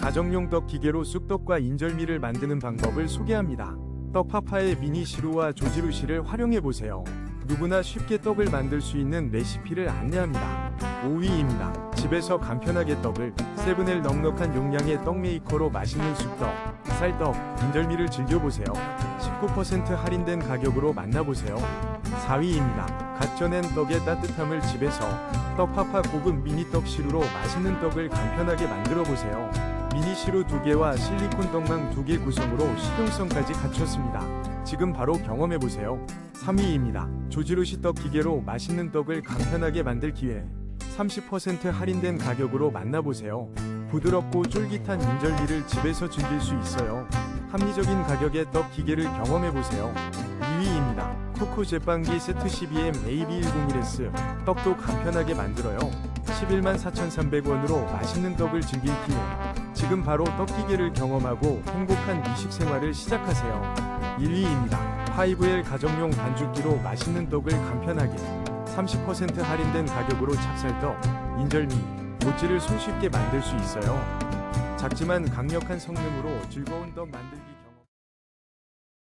가정용 떡 기계로 쑥떡과 인절미를 만드는 방법을 소개합니다. 떡파파의 미니 시루와 조지루 시를 활용해 보세요. 누구나 쉽게 떡을 만들 수 있는 레시피를 안내합니다. 5위입니다. 집에서 간편하게 떡을 세븐엘 넉넉한 용량의 떡 메이커로 맛있는 쑥떡, 쌀떡, 인절미를 즐겨보세요. 19% 할인된 가격으로 만나보세요. 4위입니다. 갓 쪄낸 떡의 따뜻함을 집에서 떡파파 고급 미니 떡 시루로 맛있는 떡을 간편하게 만들어 보세요. 미니 시루 2개와 실리콘 떡망 2개 구성으로 실용성까지 갖췄습니다. 지금 바로 경험해 보세요. 3위입니다. 조지루시 떡 기계로 맛있는 떡을 간편하게 만들 기회. 30% 할인된 가격으로 만나보세요. 부드럽고 쫄깃한 인절미를 집에서 즐길 수 있어요. 합리적인 가격의 떡 기계를 경험해 보세요. 2위입니다. 코코 제빵기 세트 12M AB101S 떡도 간편하게 만들어요. 11만 4,300원으로 맛있는 떡을 즐길 기회. 지금 바로 떡 기계를 경험하고 행복한 미식 생활을 시작하세요. 1위입니다. 5L 가정용 반죽기로 맛있는 떡을 간편하게 30% 할인된 가격으로 찹쌀떡, 인절미, 모찌를 손쉽게 만들 수 있어요. 작지만 강력한 성능으로 즐거운 떡 만들기